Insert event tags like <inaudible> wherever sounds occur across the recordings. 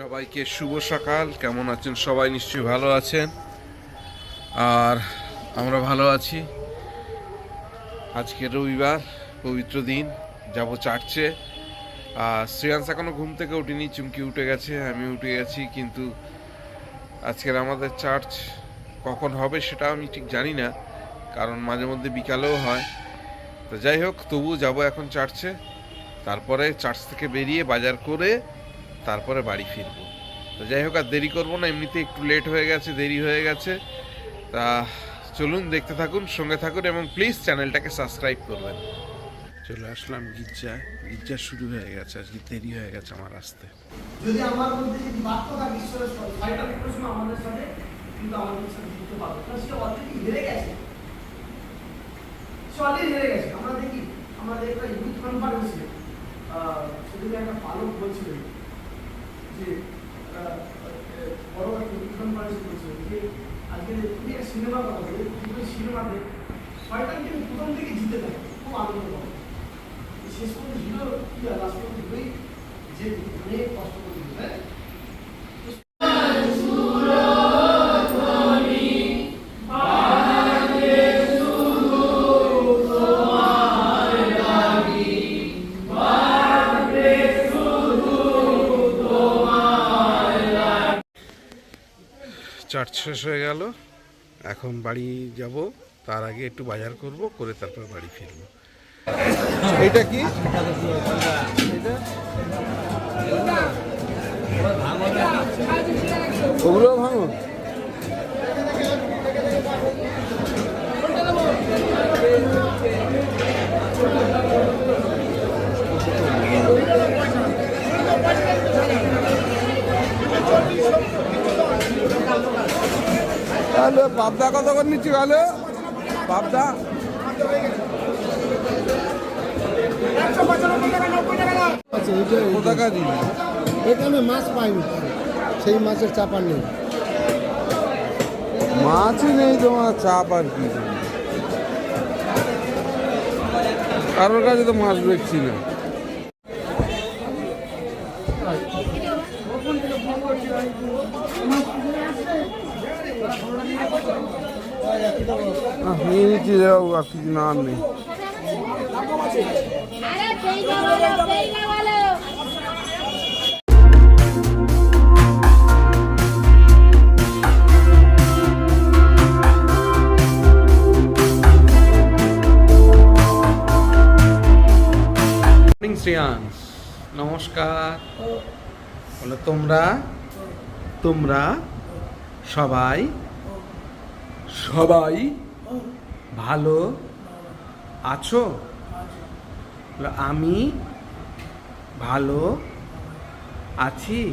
সবাইকে শুভ সকাল। কেমন আছেন সবাই? নিশ্চয়ই ভালো আছেন। আর আমরা ভালো আছি। আজকে রবিবার, পবিত্র দিন। যাব চার্চে। আর শ্রেয়াংস এখনও ঘুম থেকে উঠিনি চুমকি উঠে গেছে, আমি উঠে গেছি, কিন্তু আজকের আমাদের চার্চ কখন হবে সেটা আমি ঠিক জানি না, কারণ মাঝে মধ্যে বিকালেও হয়। তো যাই হোক তবু যাব এখন চার্চে। তারপরে চার্চ থেকে বেরিয়ে বাজার করে তারপরে বাড়ি ফিরবো। তো যাই হোক আর দেরি করব না এমনিতে একটু লেট হয়ে গেছে দেরি হয়ে গেছে। তা চলুন দেখতে থাকুন সঙ্গে থাকুন এবং প্লিজ চ্যানেলটাকে সাবস্ক্রাইব করবেন। চলে আসলাম গির্জা। গির্জা শুরু হয়ে গেছে আজকে দেরি হয়ে গেছে আমার আসতে। যদি আমার মধ্যে যদি বার্তা থাকে ঈশ্বরের ফাইটার প্রশ্ন আমাদের সাথে কিন্তু আমাদের সাথে জিততে পারবে কারণ সে অলরেডি হেরে গেছে। সে অলরেডি হেরে গেছে। আমরা দেখি আমাদের একটা ইউথ কনফারেন্সে সেদিকে একটা পালক বলছিল যে বড় একটা ইউথ মানুষ যে আজকে তুমি একটা সিনেমা কথা বলে দুটো সিনেমাতে শয়তান কিন্তু প্রথম থেকে জিতে থাকে খুব আনন্দ করে শেষ পর্যন্ত হিরো কি লাস্ট পর্যন্ত যে অনেক কষ্ট করে চার্চ শেষ হয়ে গেল। এখন বাড়ি যাব, তার আগে একটু বাজার করব, করে তারপর বাড়ি ফিরবো। এটা কি? ওগুলো ভাঙো? হ্যালো পাবদা কত করে নিচ্ছি হ্যালো পাবদা আচ্ছা কোথাকা দিন এখানে মাছ পাইনি। সেই মাছের চাপা নেই। মাছই নেই তোমার চাপ আর কি। কারোর কাছে তো মাছ দেখছি না। নিয়ে নিচ্ছি যাও আর কিছু না নেই নমস্কার বলো তোমরা তোমরা সবাই সবাই ভালো আছো? আমি ভালো আছি?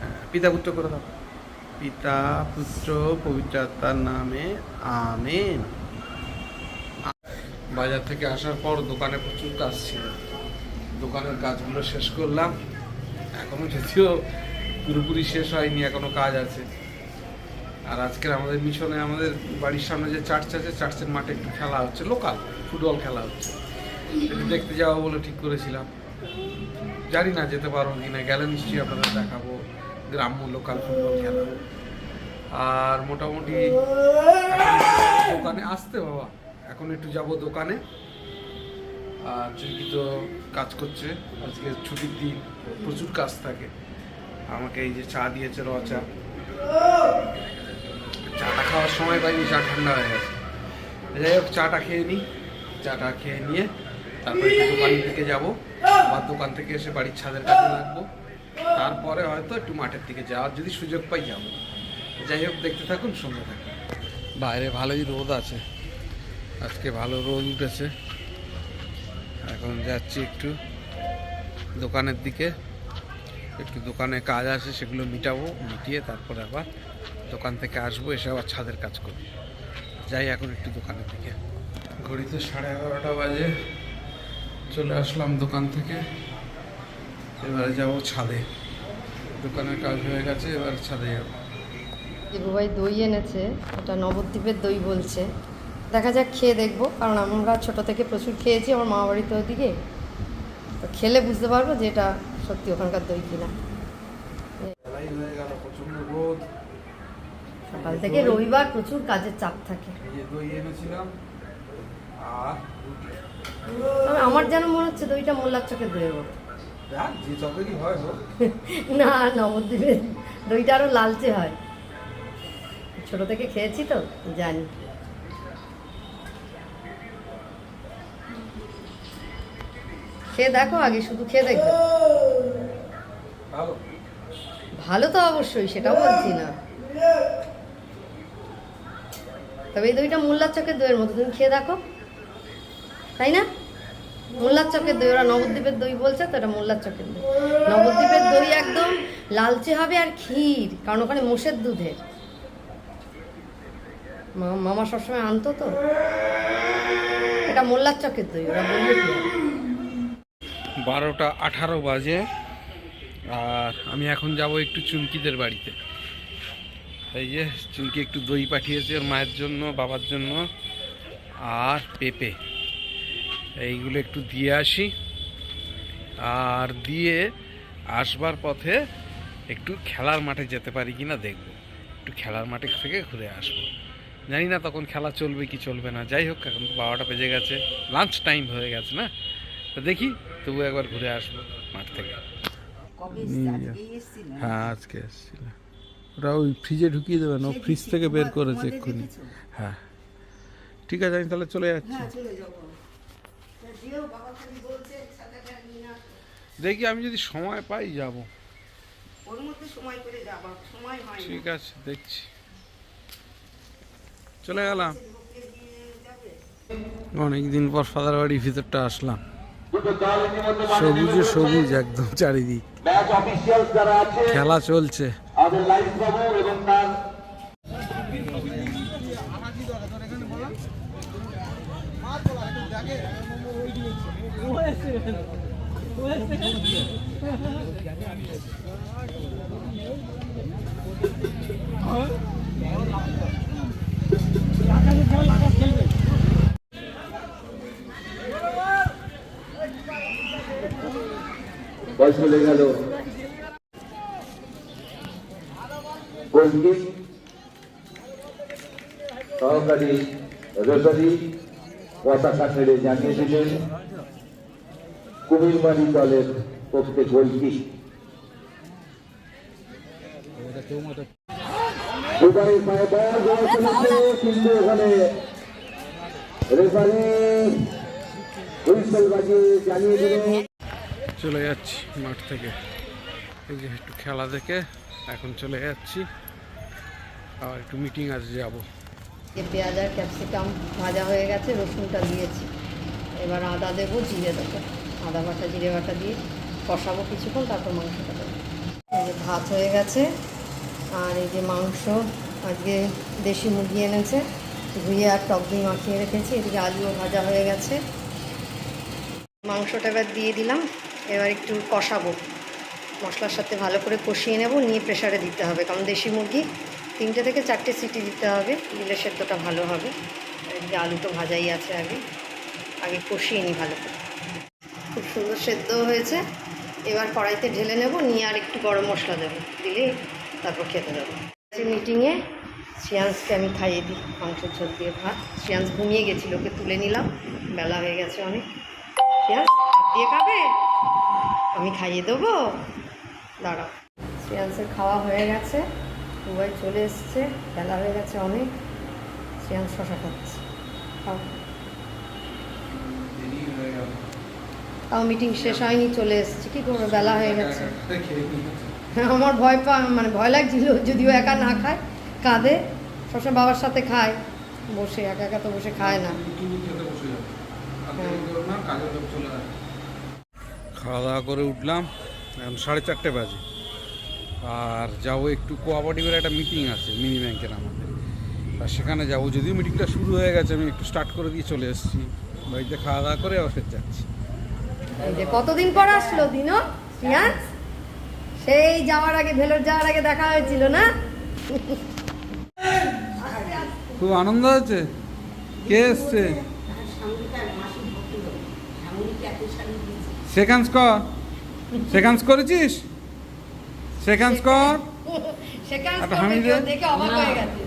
হ্যাঁ, পিতা পুত্র করে দাও পিতা পুত্র পবিত্র আত্মার নামে আমেন। বাজার থেকে আসার পর দোকানে প্রচুর কাজ ছিল। দোকানের কাজগুলো শেষ করলাম। এখনও যদিও পুরোপুরি শেষ হয়নি এখনও কাজ আছে। আর আজকের আমাদের মিশনে আমাদের বাড়ির সামনে যে চার্চ আছে চার্চের মাঠে একটু খেলা হচ্ছে লোকাল ফুটবল খেলা হচ্ছে। একটু দেখতে যাব বলে ঠিক করেছিলাম। জানি না যেতে পারব কি না গেলে নিশ্চয়ই আপনাদের দেখাবো, গ্রাম্য লোকাল ফুটবল খেলা। আর মোটামুটি দোকানে আসতে বাবা, এখন একটু যাব দোকানে। আর চুইকি তো কাজ করছে, আজকে ছুটির দিন, প্রচুর কাজ থাকে। আমাকে এই যে চা দিয়েছে র চা খাওয়ার সময় পাইনি চা ঠান্ডা হয়ে গেছে। যাই হোক, চাটা খেয়ে নিই চাটা খেয়ে নিয়ে তারপরে একটু দোকানের দিকে যাব। আবার দোকান থেকে এসে বাড়ির ছাদের কাছে লাগবো। তারপরে হয়তো একটু মাঠের দিকে যাওয়ার যদি সুযোগ পাই যাব। যাই হোক, দেখতে থাকুন, সঙ্গে থাকুন। বাইরে ভালোই রোদ আছে। আজকে ভালো রোদ উঠেছে। এখন যাচ্ছি একটু দোকানের দিকে। একটু দোকানে কাজ আছে, সেগুলো মিটাবো, মিটিয়ে তারপরে আবার দোকান থেকে আসব, এসে আবার ছাদের কাজ করব। যাই এখন একটু দোকানের দিকে। ঘড়িতে সাড়ে এগারোটা বাজে। চলে আসলাম দোকান থেকে। এবারে যাব ছাদে। দোকানের কাজ হয়ে গেছে, এবার ছাদে যাব। দেবুভাই দই এনেছে, ওটা নবদ্বীপের দই বলছে। দেখা যাক খেয়ে দেখব, কারণ আমরা ছোট থেকে প্রচুর খেয়েছি, আমার মামা বাড়িতে ওদিকে খেলে বুঝতে পারব যে এটা সত্যি ওখানকার দই কিনা প্রচণ্ড রোদ সকাল থেকে রবিবার প্রচুর কাজের চাপ থাকে। আমার যেন মনে হচ্ছে দইটা মোল্লার চোখে দইয়ের মতো দেখ, না নবদ্বীপের দইটা আরও লালচে হয়। ছোট থেকে খেয়েছি তো জানি। খেয়ে দেখো আগে শুধু খেয়ে দেখবে। ভালো। ভালো তো অবশ্যই সেটাও বলছি না। তবে এই দইটা মোল্লার চকের দইয়ের মতো, তুমি খেয়ে দেখো। তাই না? মোল্লার চকের দই, ওরা নবদ্বীপের দই বলছে, তো এটা মোল্লার চকের দই। নবদ্বীপের দই একদম লালচে হবে আর ক্ষীর, কারণ ওখানে মোষের দুধের মামা সবসময় আনতো তো। এটা মোল্লার চকের দই, ওরা বলল কি? বারোটা আঠারো বাজে, আর আমি এখন যাব একটু চুমকিদের বাড়িতে। এই যে চুমকি একটু দই পাঠিয়েছে ওর মায়ের জন্য বাবার জন্য আর পেঁপে। এইগুলো একটু দিয়ে আসি। আর দিয়ে আসবার পথে একটু খেলার মাঠে যেতে পারি কিনা দেখব। একটু খেলার মাঠে থেকে ঘুরে আসব। জানি না তখন খেলা চলবে কি চলবে না। যাই হোক এখন তো বারোটা বেজে গেছে। লাঞ্চ টাইম হয়ে গেছে না? তো দেখি তবু একবার ঘুরে আসব মাঠ থেকে। হ্যাঁ আজকে এসেছিল। ওরা ওই ফ্রিজে ঢুকিয়ে দেবে না ফ্রিজ থেকে বের করেছে এক্ষুনি। হ্যাঁ। ঠিক আছে আমি তাহলে চলে যাচ্ছি। দেখি আমি যদি সময় পাই যাব। ওর মধ্যে সময় করে যাবা সময় হয় না। ঠিক আছে দেখছি। চলে গেলাম। অনেকদিন পর ফাদার বাড়ির ভিতরটা আসলাম। সবুজে সবুজ একদম চারিদিক। ম্যাচ অফিসিয়ালস যারা আছে খেলা চলছে। আমাদের লাইভ বাবু এবং তার বয়স চলে গেল। গোলকিপ সহকারী রেফারি পতাকা ছেড়ে জানিয়ে দিলেন কুমিরবাড়ি দলের পক্ষে চলে যাচ্ছি মাঠ থেকে। একটু খেলা দেখে এখন চলে যাচ্ছি। আর একটু মিটিং আছে, যাব। পেঁয়াজ আর ক্যাপসিকাম ভাজা হয়ে গেছে, রসুনটা দিয়েছি। এবার আদা দেবো, জিরে দেবো। আদা বাটা, জিরে বাটা দিয়ে কষাবো কিছুক্ষণ, তারপর মাংসটা দেবো। ভাত হয়ে গেছে, আর এই যে মাংস, আজকে দেশি মুরগি এনেছে। ধুয়ে আর টক দই মাখিয়ে রেখেছি, এদিকে আলুও ভাজা হয়ে গেছে। মাংসটা এবার দিয়ে দিলাম, এবার একটু কষাবো। মশলার সাথে ভালো করে কষিয়ে নেব, নিয়ে প্রেশারে দিতে হবে, কারণ দেশি মুরগি তিনটে থেকে চারটে সিটি দিতে হবে। দিলে সেদ্ধটা ভালো হবে। আলু তো ভাজাই আছে আগে। আগে কষিয়ে নিই ভালো করে। খুব সুন্দর সেদ্ধ হয়েছে। এবার কড়াইতে ঢেলে নেব, নিয়ে আর একটু গরম মশলা দেবো। দিলেই তারপর খেতে দেবো। মিটিংয়ে শ্রিয়াংসকে আমি খাইয়ে দিই মাংসের ঝোল দিয়ে ভাত। শ্রিয়াংস ঘুমিয়ে গেছিল, ওকে তুলে নিলাম। বেলা হয়ে গেছে অনেক। শ্রিয়াংস ভাত দিয়ে খাবে? আমি খাইয়ে দেবো? দাঁড়াও। শ্রেয়াংসের খাওয়া হয়ে গেছে। দুবাই চলে এসছে বেলা হয়ে গেছে অনেক শ্রেয়াংস শশা খাচ্ছে। খাও। তাও মিটিং শেষ হয়নি চলে এসছে। কী করব বেলা হয়ে গেছে। <laughs> আমার ভয় পা মানে ভয় লাগছিল যদিও একা না খায় কাঁদে। সবসময় বাবার সাথে খায় বসে একা একা তো বসে খায় না। খাওয়া দাওয়া করে উঠলাম এখন সাড়ে চারটে বাজে। আর যাব একটু কোঅপারেটিভের একটা মিটিং আছে মিনি ব্যাংকের আমাদের। আর সেখানে যাব যদিও মিটিংটা শুরু হয়ে গেছে আমি একটু স্টার্ট করে দিয়ে চলে এসেছি। বাড়িতে খাওয়া দাওয়া করে আবার ফের যাচ্ছি। কতদিন পর আসলো শ্রিয়াংস সেই যাওয়ার আগে ভেলোর যাওয়ার আগে দেখা হয়েছিল না? খুব আনন্দ হচ্ছে কে এসছে? সেকেন্ডস কর সেকেন্ডস করেছিস? সেকেন্ডস কর সেকেন্ড একটা হামি দে। দেখে অবাক হয়ে গেছে।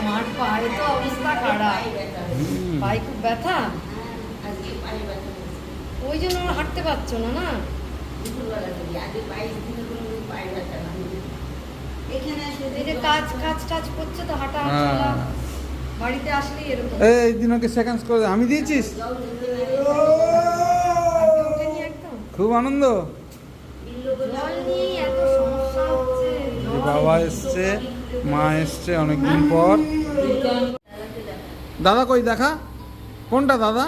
আমার পায়ে তো অবস্থা খারাপ। পায়ে খুব ব্যথা? আজকে পায়ে ব্যথা ওই জন্য ওরা হাঁটতে পারছ না না? দিনে এই হ্যাঁ। ওকে সেকেন্ড করে আমি দিয়েছিস জল দিতে না আজকে ওঠেনি একদম খুব আনন্দ। বাবা এসছে মা এসছে অনেকদিন পর। দাদা কই দেখা? কোনটা দাদা?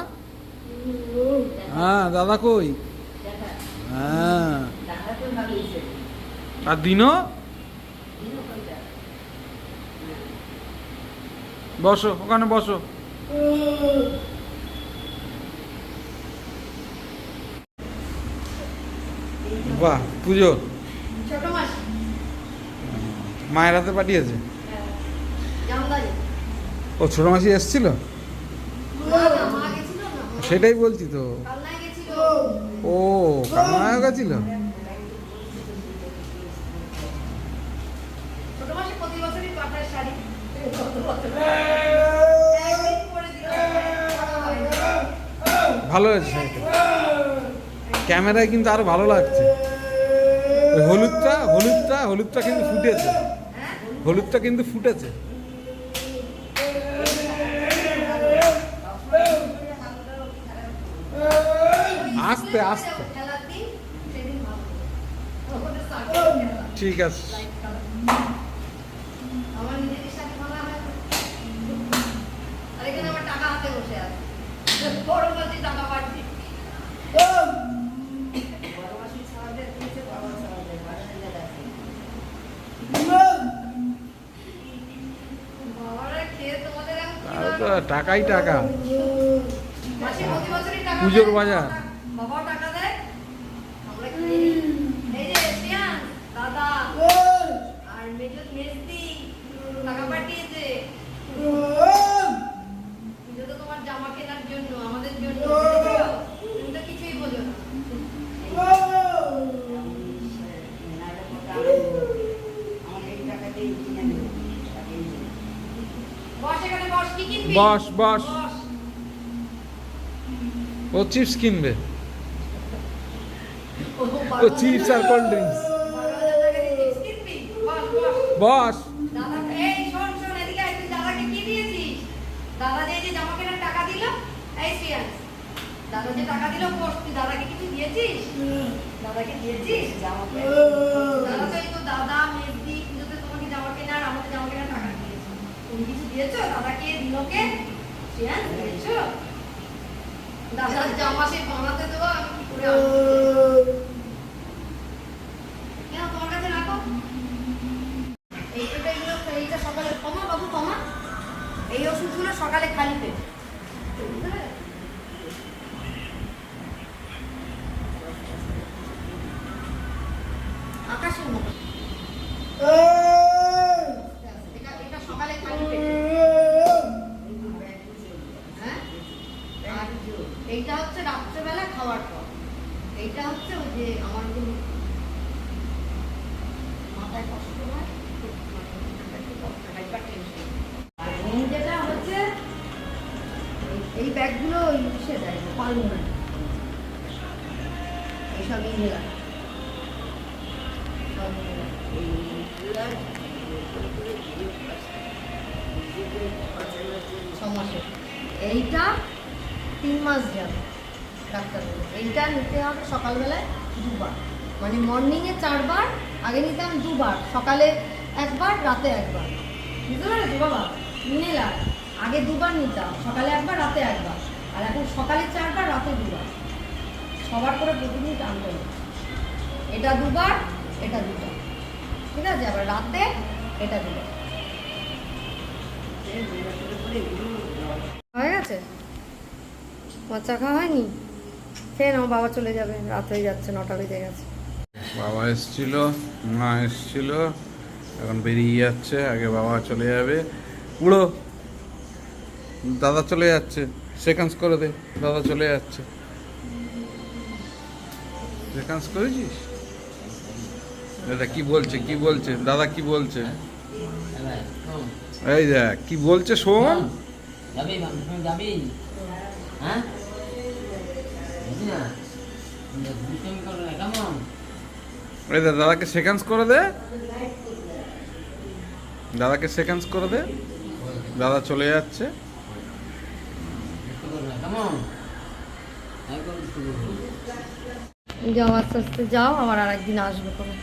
হ্যাঁ দাদা কই? হ্যাঁ। আর দিনও বসো ওখানে বসো। বাহ পুজো। মায়ের হাতে পাঠিয়েছে? ও ছোট মাসি এসছিল? সেটাই বলছি তো। ও কামায় গেছিল? ভালো হয়েছে ক্যামেরায় কিন্তু আরও ভালো লাগছে। হলুদটা হলুদটা হলুদটা কিন্তু ফুটেছে। হলুদটা কিন্তু ফুটেছে। আস্তে আস্তে। ঠিক আছে। টাকা হাতে বসে আছে বড় বলছি টাকা পাচ্ছি বড় মাসি ছাড়াতে দিয়েছে বড় ছাড়াতে বারো হাজার আছে বাবারা খেয়ে তোমাদের এখন কি তাহলে তো হবে? টাকাই টাকা পুজোর বাজার। বাবাও টাকা দেয় আমরা কি এই যে শ্রেয়ান দাদা আর মেজর মেজদি টাকা পাঠিয়েছে পুজো তো তোমার জামা কেনার জন্য আমাদের জন্য বুঝেছ? তুমি তো কিছুই বোঝো না নাহলে মোটা আনন্দ। আমাকে এই টাকাতেই কিনে নেব টাকাই নেব। বস এখানে বস বস, ও চিপস কিনবে। ও চিপস আর কোল্ড ড্রিঙ্কস। বস। দাদা জামা টাকা দিল এই দাদা যে টাকা দিল বস তুই দাদাকে কিছু দিয়েছিস? দাদাকে দিয়েছিস জামা দাদা তো এই তো দাদা পুজোতে তোমাকে জামা কেনার আমাকে জামা কেনার টাকা তুমি কিছু দিয়েছ? দাদাকে দিনকে? দেবো, আমি কি করে তোমার কাছে রাখো? এই এটা এগুলো এইটা সকালে কমা বাবু কমা এই ওষুধগুলো সকালে খালি পেট ছ মাসের এইটা তিন মাস যাবে ডাক্তার এইটা নিতে হবে সকালবেলায় দুবার। মানে মর্নিংয়ে চারবার, আগে নিতাম দুবার। সকালে একবার, রাতে একবার। বুঝতে পেরেছ বাবা? নিলাম আগে দুবার নিতাম সকালে একবার, রাতে একবার। আর এখন সকালে চারবার, রাতে দুবার। সবার করে প্রতিদিন টানতে হবে। এটা দুবার এটা দুবার। ঠিক আছে? আবার রাতে, এটা দুবার। হয়ে গেছে? বাচ্চা খাওয়া হয়নি? খেয়ে নাও, বাবা চলে যাবে। রাত হয়ে যাচ্ছে, নটা বেজে গেছে। বাবা এসছিল, মা এসছিল, এখন বেরিয়ে যাচ্ছে, আগে বাবা চলে যাবে। উড়ো দাদা চলে যাচ্ছে সেকেন্ডস করে দে, দাদা চলে যাচ্ছে। সেকেন্স করেছিস? দাদা কি বলছে কি বলছে, দাদা কি বলছে? এই দেখ কি বলছে শোন? যাবি যাবি হ্যাঁ? এই দেখ দাদাকে সেকেন্স করে দে। দাদাকে সেকেন্স করে দে। দাদা চলে যাচ্ছে। যাও আস্তে আস্তে যাও আবার আর একদিন আসবে করে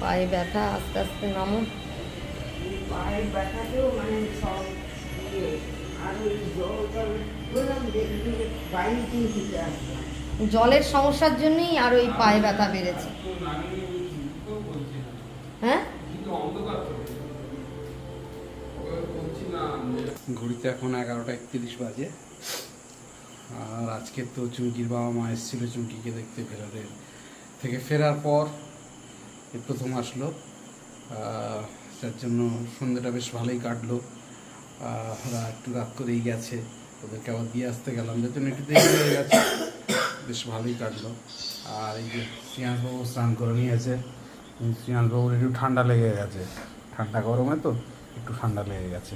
পায়ে ব্যথা আস্তে আস্তে নামো। পায়ের ব্যথাতেও মানে সব ইয়ে। আর ওই জল বললাম দেখবি বাইরে খেতে জলের সমস্যার জন্যই আর ওই পায়ে ব্যথা বেড়েছে। হ্যাঁ? ঘড়িতে এখন এগারোটা একত্রিশ বাজে। আর আজকে তো চুমকির বাবা মা এসেছিল চুমকিকে দেখতে ফেরাতে। থেকে ফেরার পর প্রথম আসলো। যার জন্য সন্ধ্যেটা বেশ ভালোই কাটলো। ওরা একটু রাত করেই গেছে। ওদেরকে আবার দিয়ে আসতে গেলাম। যার জন্য একটু দেরি হয়ে গেছে। বেশ ভালোই কাটলো। আর এই যে শ্রীয়াংশবাবু স্নান করে নিয়েছে। শ্রীয়াংশবাবুর একটু ঠান্ডা লেগে গেছে। ঠান্ডা গরমে তো একটু ঠান্ডা লেগে গেছে।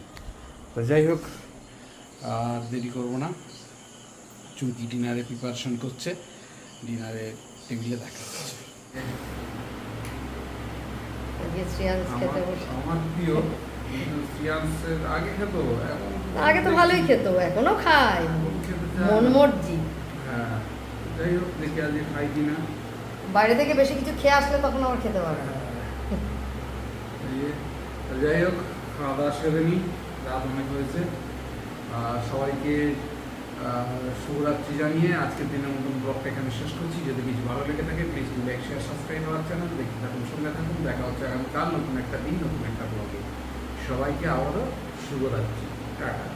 তো যাই হোক, আর দেরি করব না। চুমকি ডিনারে প্রিপারেশন করছে। ডিনারে টেবিলে দেখা হচ্ছে। শ্রেয়াংশ খেতে বসে আমার প্রিয় আগে খেত আগে তো ভালোই খেত এখনও খায়। খেতে চায় মন না। মর্জি। হ্যাঁ যাই হোক দেখি আজকে খাই কিনা। বাইরে থেকে বেশি কিছু খেয়ে আসলে তখন আবার খেতে পারবে না। যে, তো যাই হোক খাওয়া দাওয়া সেরে নিই রাত অনেক হয়েছে। আর সবাইকে শুভরাত্রি জানিয়ে আজকের দিনের মতন ব্লগটা এখানে শেষ করছি। যদি কিছু ভালো লেগে থাকে প্লিজ লাইক শেয়ার সাবস্ক্রাইব করার চ্যানেল দেখতে থাকুন, সঙ্গে থাকুন। দেখা হচ্ছে আগামীকাল নতুন একটা দিন, নতুন একটা ব্লগে সবাইকে আবারও শুভরাত্রি। টাটা।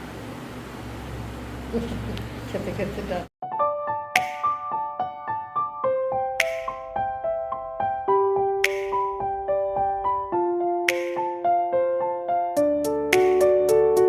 খেতে খেতে